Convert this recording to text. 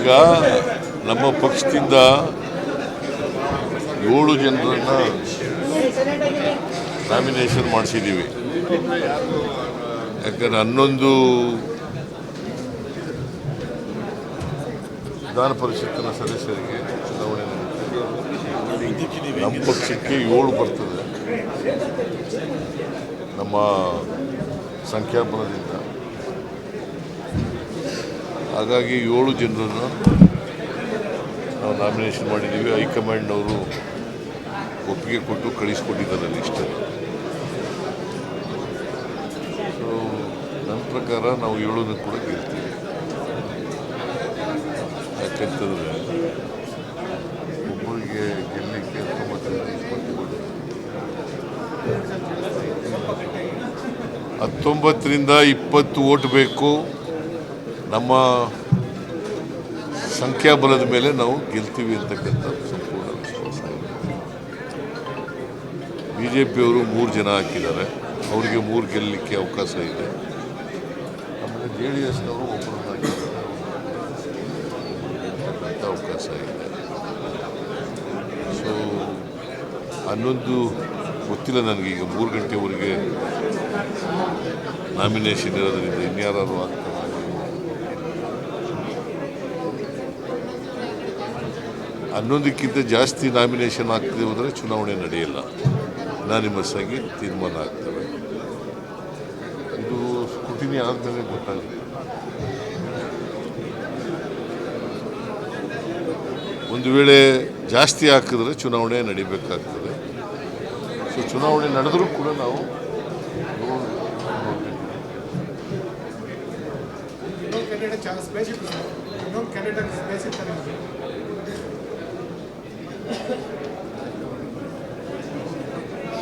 ಈಗ ನಮ್ಮ ಪಕ್ಷದಿಂದ ಏಳು ಜನರನ್ನು ನಾಮಿನೇಷನ್ ಮಾಡಿಸಿದ್ದೀವಿ ಯಾಕಂದರೆ ಹನ್ನೊಂದು ವಿಧಾನ ಪರಿಷತ್ತಿನ ಸದಸ್ಯರಿಗೆ ಚುನಾವಣೆ. ನಮ್ಮ ಪಕ್ಷಕ್ಕೆ ಏಳು ಬರ್ತದೆ. ನಮ್ಮ ಸಂಖ್ಯಾಬಲದಿಂದ. ಹಾಗಾಗಿ ಏಳು ಜನರನ್ನು ನಾವು ನಾಮಿನೇಷನ್ ಮಾಡಿದ್ದೀವಿ. ಹೈಕಮಾಂಡ್ನವರು ಒಪ್ಪಿಗೆ ಕೊಟ್ಟು ಕಳಿಸ್ಕೊಟ್ಟಿದ್ದಾರೆ ಲಿಸ್ಟಲ್ಲಿ. ಸೊ ನನ್ನ ಪ್ರಕಾರ ನಾವು ಏಳನ್ನು ಕೂಡ ಗೆಲ್ತೀವಿ. ಯಾಕಂತಂದರೆ ಒಬ್ಬರಿಗೆ ಇಪ್ಪತ್ತು ಹತ್ತೊಂಬತ್ತರಿಂದ ಇಪ್ಪತ್ತು ಓಟ್ ಬೇಕು. ನಮ್ಮ ಸಂಖ್ಯಾಬಲದ ಮೇಲೆ ನಾವು ಗೆಲ್ತೀವಿ ಅಂತಕ್ಕಂಥ ಸಂಪೂರ್ಣ ವಿಶ್ವಾಸ ಬಿ ಜೆ ಪಿಯವರು ಮೂರು ಜನ ಹಾಕಿದ್ದಾರೆ. ಅವರಿಗೆ ಮೂರು ಗೆಲ್ಲಲಿಕ್ಕೆ ಅವಕಾಶ ಇದೆ. ಆಮೇಲೆ ಜೆ ಡಿ ಎಸ್ನವರು ಒಬ್ಬರನ್ನ ಹಾಕಿದ್ದಾರೆ. ಅವಕಾಶ ಇದೆ. ಸೊ ಹನ್ನೊಂದು ಗೊತ್ತಿಲ್ಲ ನನಗೀಗ ಮೂರು ಗಂಟೆವರೆಗೆ ನಾಮಿನೇಷನ್ ಇರೋದರಿಂದ ಇನ್ಯಾರು ಆಗ್ತಾರೆ ಹನ್ನೊಂದಕ್ಕಿಂತ ಜಾಸ್ತಿ ನಾಮಿನೇಷನ್ ಆಗ್ತದೆ ಹೋದರೆ ಚುನಾವಣೆ ನಡೆಯಲ್ಲ. ನಾನಿಮಸ್ ಆಗಿ ತೀರ್ಮಾನ ಆಗ್ತವೆ ಇದು ಸ್ಕ್ರೂಟಿನಿ ಆದಮೇಲೆ ಗೊತ್ತಾಗುತ್ತೆ. ಒಂದು ವೇಳೆ ಜಾಸ್ತಿ ಹಾಕಿದ್ರೆ ಚುನಾವಣೆ ನಡಿಬೇಕಾಗ್ತದೆ. ಸೊ ಚುನಾವಣೆ ನಡೆದರೂ ಕೂಡ ನಾವು